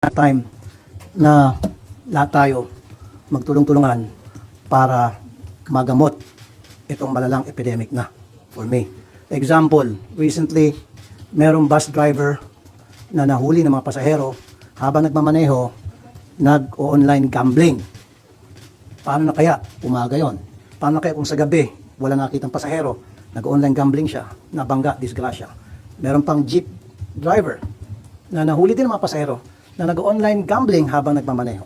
time na lahat tayo magtulong-tulungan para magamot itong malalang epidemic na for me. Example, recently, merong bus driver na nahuli ng mga pasahero habang nagmamaneho, nag-online gambling. Paano na kaya umaga yon? Paano na kaya kung sa gabi wala nakitang pasahero, nag-online gambling siya, nabangga, disgrasya. Meron pang jeep driver na nahuli din ng mga pasahero na nag-online gambling habang nagmamaneho.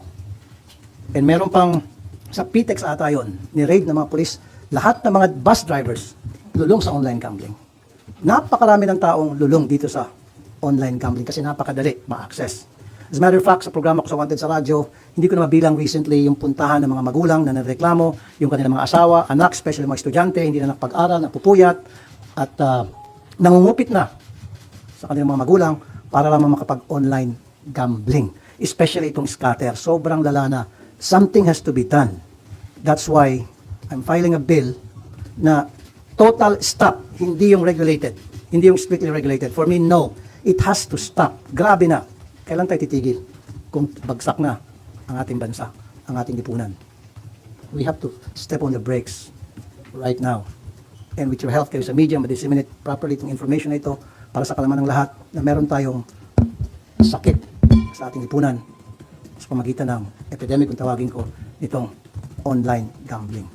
And meron pang sa PTEX ata yun, ni-raid ng mga polis, lahat ng mga bus drivers lulong sa online gambling. Napakarami ng taong lulong dito sa online gambling kasi napakadali ma-access. As a matter of fact, sa programa ko sa Wanted sa radyo, hindi ko na mabilang recently yung puntahan ng mga magulang na nareklamo, yung kanilang mga asawa, anak, especially mga estudyante, hindi na nakapag-aral, napupuyat, at ah, nangungupit na sa kanilang mga magulang para lamang makapag-online gambling. Especially itong scatter. Sobrang lala na. Something has to be done. That's why I'm filing a bill na total stop, hindi yung regulated. Hindi yung strictly regulated. For me, no. It has to stop. Grabe na. Kailan tayo titigil? Kung bagsak na ang ating bansa, ang ating lipunan. We have to step on the brakes right now. And with your help kayo sa media, ma-disseminate properly itong information na ito para sa kalaman ng lahat na meron tayong sakit sa ating lipunan sa pamagitan ng epidemic kung tawagin ko nitong online gambling.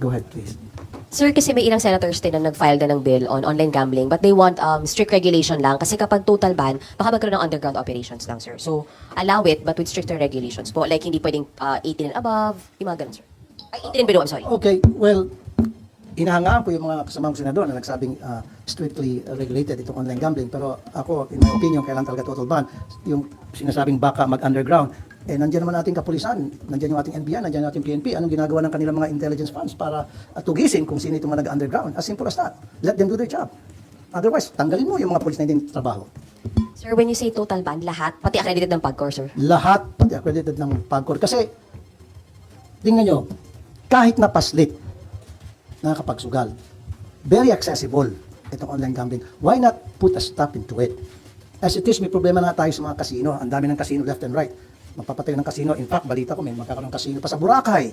Go ahead, please. Sir, kasi may ilang senators din na nag-file na ng bill on online gambling but they want um, strict regulation lang kasi kapag total ban, baka magkaroon ng underground operations lang, sir. So, allow it but with stricter regulations po. Like, hindi pwedeng uh, 18 and above, yung mga ganun, sir. Ay, 18 and below, I'm sorry. Okay, well, hinahangaan ko yung mga kasamang senador na nagsabing uh, strictly regulated itong online gambling. Pero ako, in my opinion, kailan talaga total ban. Yung sinasabing baka mag-underground. Eh, nandiyan naman ating kapulisan, nandiyan yung ating NBI, nandiyan yung ating PNP. Anong ginagawa ng kanilang mga intelligence funds para uh, tugisin kung sino itong mga nag-underground? As simple as that. Let them do their job. Otherwise, tanggalin mo yung mga pulis na hindi trabaho. Sir, when you say total ban, lahat, pati accredited ng PAGCOR, sir. lahat pati accredited ng PAGCOR. Kasi, tingnan nyo, kahit na paslit, nakakapagsugal, very accessible itong online gambling. Why not put a stop into it? As it is, may problema na tayo sa mga kasino. Ang dami ng kasino left and right. Magpapatayo ng kasino. In fact, balita ko may magkakaroon ng kasino pa sa Boracay.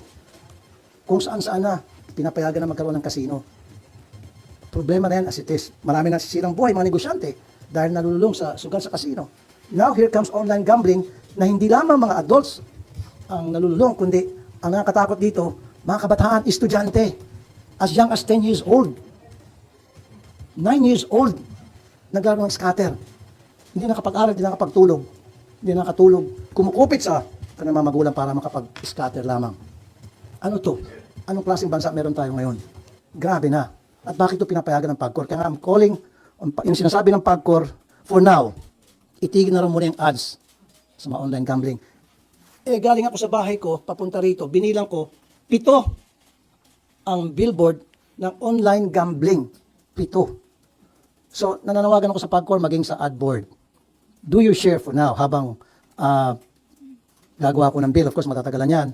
Kung saan-saan na, pinapayagan na magkaroon ng kasino. Problema na yan as it is. Marami na sisirang buhay, mga negosyante, dahil nalululong sa sugal sa kasino. Now, here comes online gambling na hindi lamang mga adults ang nalululong, kundi ang nakakatakot dito, mga kabataan, estudyante, as young as 10 years old, 9 years old, naglaro ng scatter. Hindi nakapag-aral, hindi nakapagtulog, hindi nakatulog, kumukupit sa kanilang mga magulang para makapag-scatter lamang. Ano to? Anong klaseng bansa meron tayo ngayon? Grabe na. At bakit ito pinapayagan ng PAGCOR? Kaya nga, I'm calling, yung sinasabi ng PAGCOR, for now, itigil na rin muna yung ads sa mga online gambling. Eh, galing ako sa bahay ko, papunta rito, binilang ko, pito ang billboard ng online gambling. Pito. So, nananawagan ako sa PAGCOR maging sa ad board. Do your share for now habang ah, gagawa ko ng bill. Of course, matatagalan yan.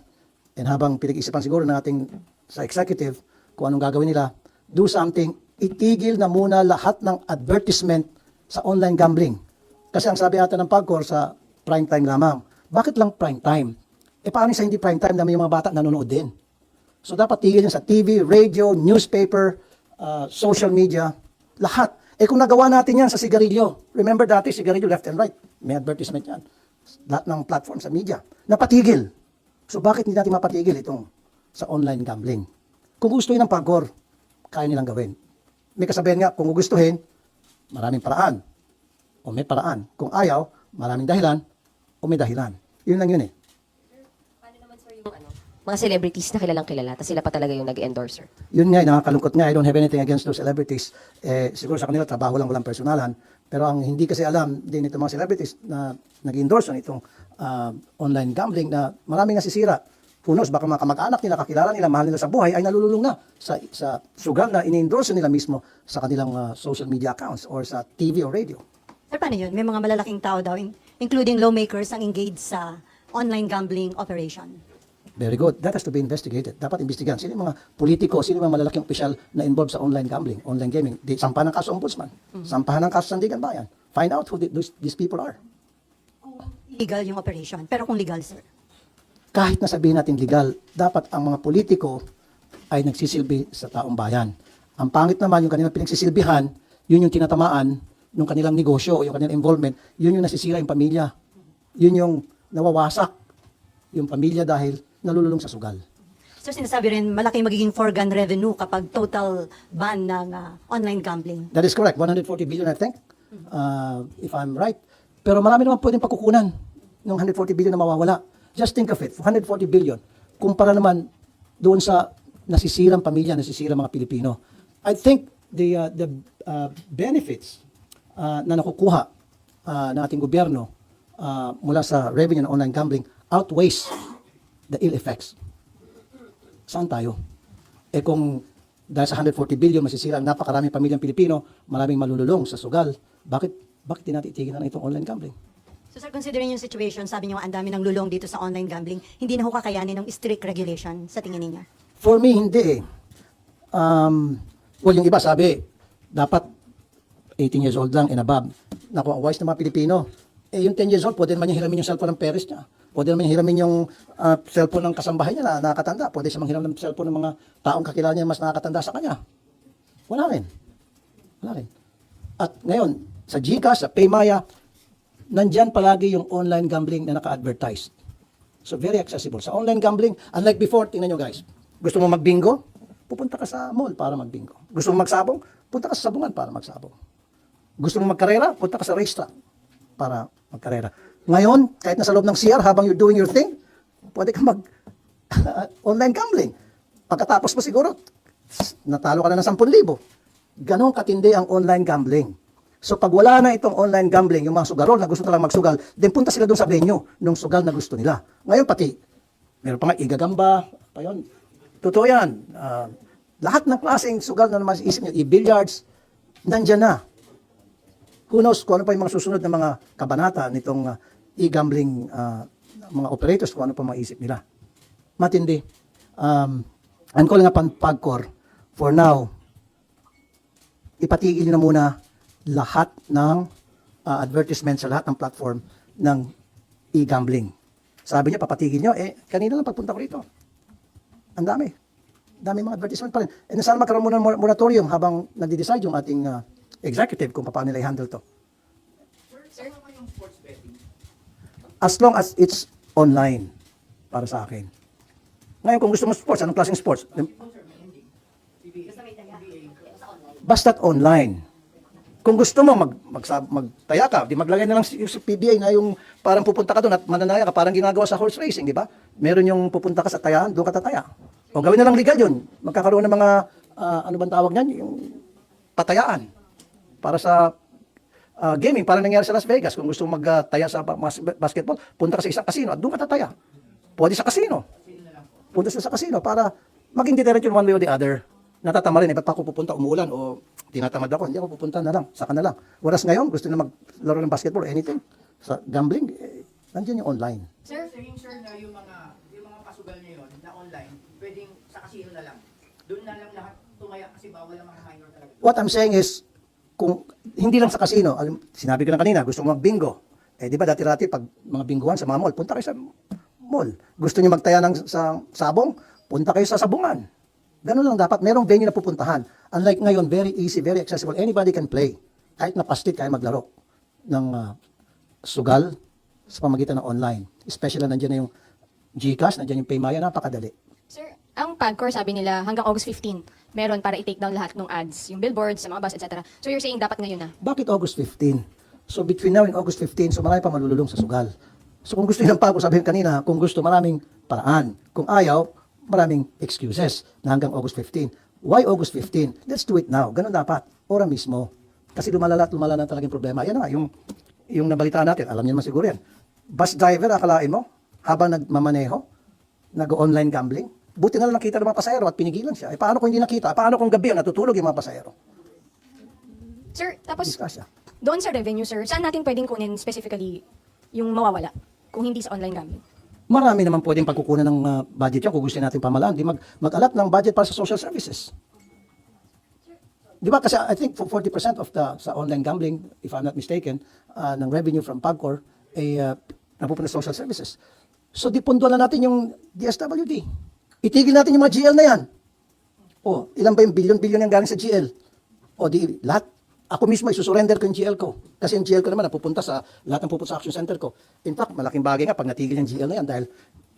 And habang pinag-isipan siguro ng ating sa executive kung anong gagawin nila, do something, itigil na muna lahat ng advertisement sa online gambling. Kasi ang sabi ata ng PAGCOR sa prime time lamang. Bakit lang prime time? Eh paano sa hindi prime time na may mga bata nanonood din? So dapat tigil yan sa TV, radio, newspaper, uh, social media, lahat. Eh kung nagawa natin yan sa sigarilyo, remember dati sigarilyo left and right, may advertisement yan. Lahat ng platform sa media, napatigil. So bakit hindi natin mapatigil itong sa online gambling? Kung gustuhin ng pagkor, kaya nilang gawin. May kasabihan nga, kung gugustuhin, maraming paraan. O may paraan. Kung ayaw, maraming dahilan o may dahilan. Yun lang yun eh. Paano naman, sir, yung ano, mga celebrities na kilalang kilala, tapos sila pa talaga yung nag-endorse, sir. yun nga, nakakalungkot nga. I don't have anything against those celebrities. Eh, siguro sa kanila, trabaho lang, walang personalan. Pero ang hindi kasi alam din itong mga celebrities na nag-endorse ng itong ah, online gambling na maraming nasisira. Who knows, baka mga kamag-anak nila, kakilala nila, mahal nila sa buhay, ay nalululong na sa, sa sugal na ini-endorse nila mismo sa kanilang ah, social media accounts or sa TV or radio. Sir, paano yun? May mga malalaking tao daw, in- including lawmakers, ang engaged sa online gambling operation. Very good. That has to be investigated. Dapat imbestigahan. Sino yung mga politiko, sino yung mga malalaking opisyal na involved sa online gambling, online gaming? Di, sampahan ng kaso ombudsman. Sampahan ng kaso sandigan bayan. Find out who the- those, these people are. Illegal yung operation. Pero kung legal, sir. kahit na sabihin natin legal, dapat ang mga politiko ay nagsisilbi sa taong bayan. Ang pangit naman yung kanilang pinagsisilbihan, yun yung tinatamaan ng kanilang negosyo o yung kanilang involvement, yun yung nasisira yung pamilya. Yun yung nawawasak yung pamilya dahil nalululong sa sugal. So sinasabi rin, malaki magiging foregone revenue kapag total ban ng ah, online gambling. That is correct. 140 billion, I think, uh, if I'm right. Pero marami naman pwedeng pagkukunan ng 140 billion na mawawala. Just think of it, 140 billion. Kumpara naman doon sa nasisirang pamilya, nasisirang mga Pilipino. I think the uh, the uh, benefits uh, na nakukuha uh, ng ating gobyerno uh, mula sa revenue ng online gambling outweighs the ill effects. Saan tayo? Eh kung dahil sa 140 billion masisira ang napakaraming pamilyang Pilipino, maraming malululong sa sugal, bakit bakit di natin itigil na itong online gambling? So sir, considering yung situation, sabi niyo ang dami ng lulong dito sa online gambling, hindi na ho kakayanin ng strict regulation sa tingin niya. For me, hindi eh. Um, well, yung iba sabi, dapat 18 years old lang and above. Naku, ang wise ng mga Pilipino. Eh, yung 10 years old, pwede naman niya hiramin yung cellphone ng parents niya. Pwede naman hiramin yung ah, cellphone ng kasambahay niya na nakakatanda. Pwede siya manghiram ng cellphone ng mga taong kakilala niya mas nakakatanda sa kanya. Wala rin. Wala rin. At ngayon, sa Gcash, sa Paymaya, nandyan palagi yung online gambling na naka-advertise. So very accessible. Sa online gambling, unlike before, tingnan nyo guys, gusto mo magbingo? Pupunta ka sa mall para magbingo. Gusto mo magsabong? Punta ka sa sabungan para magsabong. Gusto mo magkarera? Punta ka sa racetrack para magkarera. Ngayon, kahit nasa loob ng CR, habang you're doing your thing, pwede ka mag online gambling. Pagkatapos mo siguro, natalo ka na ng 10,000. Ganon katindi ang online gambling. So pag wala na itong online gambling, yung mga sugarol na gusto nilang magsugal, then punta sila doon sa venue nung sugal na gusto nila. Ngayon pati, meron pa nga igagamba, pa yun. Totoo yan. Ah, lahat ng klaseng sugal na naman isip nyo, i-billiards, nandyan na. Who knows kung ano pa yung mga susunod na mga kabanata nitong ah, e-gambling ah, mga operators, kung ano pa maisip nila. Matindi. Um, I'm calling upon PAGCOR for now, ipatigil na muna lahat ng uh, advertisement sa lahat ng platform ng e-gambling. Sabi niya, papatigil nyo. Eh, kanina lang pagpunta ko rito. Ang dami. Dami mga advertisement pa rin. Eh, sana magkaroon muna ng mor- moratorium habang nagde-decide yung ating uh, executive kung paano nila i-handle to. As long as it's online para sa akin. Ngayon, kung gusto mo sports, anong klaseng sports? Basta't online. Kung gusto mo mag, mag magtaya ka, di maglagay na lang si, si PBA na yung parang pupunta ka doon at mananaya ka, parang ginagawa sa horse racing, di ba? Meron yung pupunta ka sa tayaan, doon ka tataya. O gawin na lang legal yun. Magkakaroon ng mga, ah, ano bang tawag niyan? Yung patayaan. Para sa ah, gaming, parang nangyari sa Las Vegas. Kung gusto magtaya sa mas- basketball, punta ka sa isang casino at doon ka tataya. Pwede sa casino. Punta sila sa casino para maging deterrent yun one way or the other. Natatama rin, eh, ba't pa ako pupunta, umuulan o tinatamad ako, hindi ako pupunta na lang, saka na lang. Whereas ngayon, gusto na maglaro ng basketball anything, sa gambling, eh, nandiyan yung online. Sir, saying sir na yung mga yung mga pasugal niyo yun na online, pwedeng sa casino na lang. Doon na lang lahat tumaya kasi bawal ang mga minor talaga. What I'm saying is, kung hindi lang sa casino, sinabi ko na kanina, gusto mo mag-bingo. Eh, di ba dati-dati, pag mga bingoan sa mga mall, punta kayo sa mall. Gusto niyo magtaya ng sa sabong, punta kayo sa sabungan. Ganun lang dapat. Merong venue na pupuntahan. Unlike ngayon, very easy, very accessible. Anybody can play. Kahit na pastit, kaya maglaro ng ah, sugal sa pamagitan ng online. Especially na nandiyan na yung Gcash, nandiyan yung Paymaya, napakadali. Sir, ang PAGCOR sabi nila hanggang August 15, meron para i-take down lahat ng ads, yung billboards, sa mga bus, etc. So you're saying dapat ngayon na? Bakit August 15? So between now and August 15, so marami pa malululong sa sugal. So kung gusto nilang pago, sabihin kanina, kung gusto maraming paraan. Kung ayaw, maraming excuses na hanggang August 15. Why August 15? Let's do it now. Ganun dapat. Ora mismo. Kasi lumalala at lumala na talagang problema. Yan na nga, yung, yung nabalitaan natin, alam niyo naman siguro yan. Bus driver, akalain mo, habang nagmamaneho, nag-online gambling, buti na lang nakita ng mga pasahero at pinigilan siya. Eh, paano kung hindi nakita? Paano kung gabi ang natutulog yung mga pasahero? Sir, tapos Discuss siya. doon sa revenue, sir, saan natin pwedeng kunin specifically yung mawawala kung hindi sa online gambling? Marami naman pwedeng pagkukunan ng uh, budget yan kung gusto natin pamalaan. Di mag, mag-alap ng budget para sa social services. Di ba? Kasi I think for 40% of the sa online gambling, if I'm not mistaken, uh, ng revenue from PAGCOR, ay uh, napupunta sa social services. So, dipunduan na natin yung DSWD. Itigil natin yung mga GL na yan. O, ilan ba yung bilyon-bilyon yung galing sa GL? O, di, lahat. Ako mismo, isusurrender ko yung GL ko. Kasi yung GL ko naman, napupunta sa, lahat ng pupunta sa action center ko. In fact, malaking bagay nga pag natigil yung GL na yan dahil,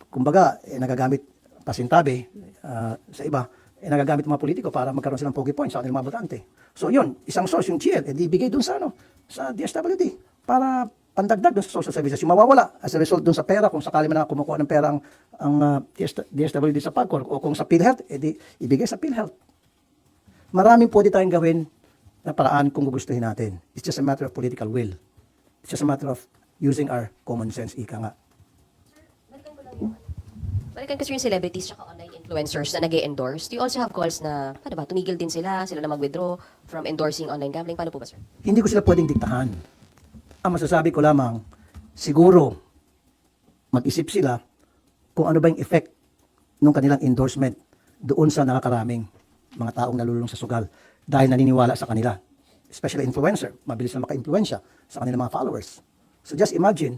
kumbaga, eh, nagagamit pasintabi ah, sa iba, eh, nagagamit mga politiko para magkaroon silang pogi points sa kanilang mga botante. So, yun, isang source, yung GL, eh, di ibigay dun sa, ano, sa DSWD para pandagdag dun sa social services. Yung mawawala as a result dun sa pera, kung sakali man kumukuha ng pera ang, ang ah, DS DSWD sa PAGCOR o kung sa PhilHealth, eh di ibigay sa PhilHealth. Maraming pwede tayong gawin na paraan kung gugustuhin natin. It's just a matter of political will. It's just a matter of using our common sense, ika nga. Balikan kasi yung celebrities tsaka online influencers na nag endorse Do you also have calls na, paano ba, tumigil din sila, sila na mag-withdraw from endorsing online gambling? Paano po ba, sir? Hindi ko sila pwedeng diktahan. Ang masasabi ko lamang, siguro, mag-isip sila kung ano ba yung effect ng kanilang endorsement doon sa nakakaraming mga taong nalulung sa sugal dahil naniniwala sa kanila. Especially influencer, mabilis na maka-influensya sa kanilang mga followers. So just imagine,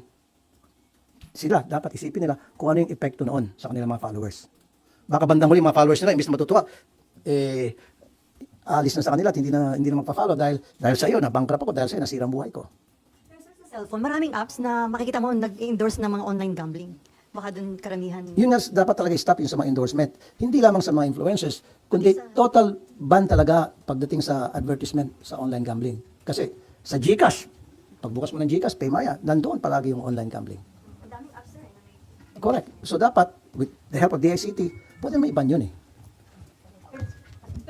sila, dapat isipin nila kung ano yung epekto noon sa kanilang mga followers. Baka bandang huli, mga followers nila, imbis na matutuwa, eh, alis na sa kanila at hindi na, hindi na magpa-follow dahil, dahil sa iyo, nabankrupt ako, dahil sa iyo, nasira ang buhay ko. Cellphone, maraming apps na makikita mo nag-endorse ng mga online gambling. Baka dun karamihan. Yun nga, dapat talaga i-stop yun sa mga endorsement. Hindi lamang sa mga influencers, kundi total ban talaga pagdating sa advertisement sa online gambling. Kasi sa GCash, pagbukas mo ng GCash, Paymaya, nandoon palagi yung online gambling. Correct. So dapat, with the help of the ICT, pwede may ban yun eh.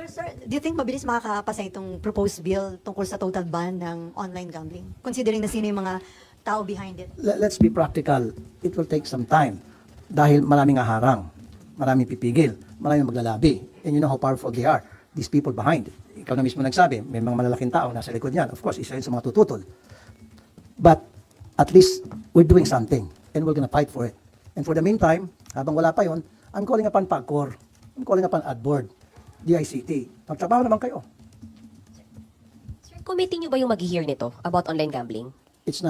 Pero sir, do you think mabilis makakapasa itong proposed bill tungkol sa total ban ng online gambling? Considering na sino yung mga tao behind it. Le- let's be practical. It will take some time. Dahil maraming haharang, maraming pipigil, maraming maglalabi. And you know how powerful they are. These people behind. Ikaw na mismo nagsabi, may mga malalaking tao nasa likod niyan. Of course, isa yun sa mga tututol. But at least we're doing something and we're gonna fight for it. And for the meantime, habang wala pa yon, I'm calling upon PAGCOR. I'm calling upon AdBoard, DICT. Magtrabaho naman kayo. Sir, committee nyo ba yung mag-hear nito about online gambling? It's not.